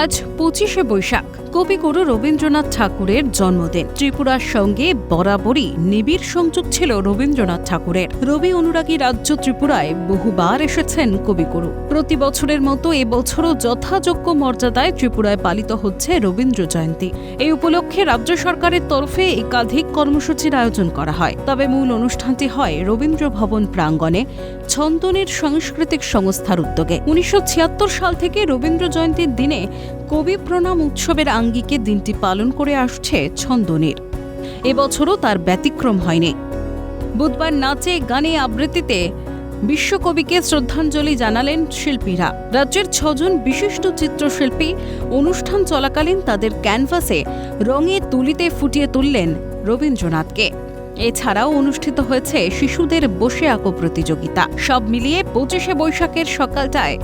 আজ পঁচিশে বৈশাখ। কবিগুরু রবীন্দ্রনাথ ঠাকুরের জন্মদিন। ত্রিপুরার সঙ্গে বরাবরই নিবিড় সংযোগ ছিল রবীন্দ্রনাথ ঠাকুরের। রবি অনুরাগী রাজ্য ত্রিপুরায় বহুবার এসেছেন কবিগুরু প্রতি বছরের মতো এবছরও যথাযোগ্য মর্যাদায় ত্রিপুরায় পালিত হচ্ছে রবীন্দ্র জয়ন্তী। এই উপলক্ষে রাজ্য সরকারের তরফে একাধিক কর্মসূচির আয়োজন করা হয়। তবে মূল অনুষ্ঠানটি হয় রবীন্দ্র ভবন প্রাঙ্গণে, ছন্দনের সাংস্কৃতিক সংস্থার উদ্যোগে। উনিশশো ছিয়াত্তর সাল থেকে রবীন্দ্র জয়ন্তীর দিনে কবি প্রণাম উৎসবের আঙ্গিকে দিনটি পালন করে আসছে ছন্দনের। এবছরও তার ব্যতিক্রম হয়নি। বুধবার নাচে গানে আবৃত্তিতে বিশ্বকবিকে শ্রদ্ধাঞ্জলি জানালেন শিল্পীরা। রাজ্যের ছজন বিশিষ্ট চিত্রশিল্পী অনুষ্ঠান চলাকালীন তাদের ক্যানভাসে রঙে তুলিতে ফুটিয়ে তুললেন রবীন্দ্রনাথকে। এছাড়াও অনুষ্ঠিত হয়েছে শিশুদের বসে আঁকো প্রতিযোগিতা। সব মিলিয়ে পঁচিশে বৈশাখের সকালটায়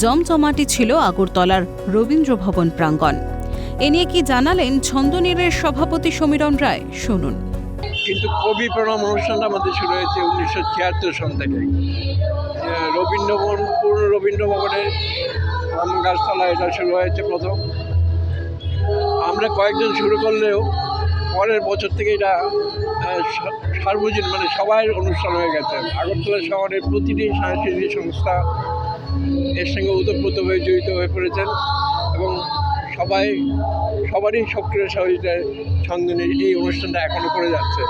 জমজমাটি ছিল আগরতলার রবীন্দ্র ভবন প্রাঙ্গণ। এ নিয়ে কি জানালেন ছন্দনীরের সভাপতি সমীরণ রায়, শুনুন। কিন্তু কবি প্রণাম অনুষ্ঠানটা আমাদের শুরু হয়েছে উনিশশো ছিয়াত্তর সাল থেকে। রবীন্দ্রভবন পূর্ণ রবীন্দ্রভবনের আম গাছতলা এটা শুরু হয়েছে প্রথম। আমরা কয়েকজন শুরু করলেও পরের বছর থেকে এটা সার্বজনীন মানে সবাই অনুষ্ঠান হয়ে গেছে। আগরতলা শহরের প্রতিটি সাংস্কৃতিক সংস্থা এর সঙ্গে ওতপ্রোতভাবে জড়িত হয়ে পড়েছেন এবং সবাই, সবারই সক্রিয় সহযোগিতায় ছন্দনের এই অনুষ্ঠানটা এখনও করে যাচ্ছে।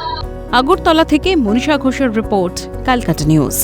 আগরতলা থেকে মনীষা ঘোষের রিপোর্ট, ক্যালকাটা নিউজ।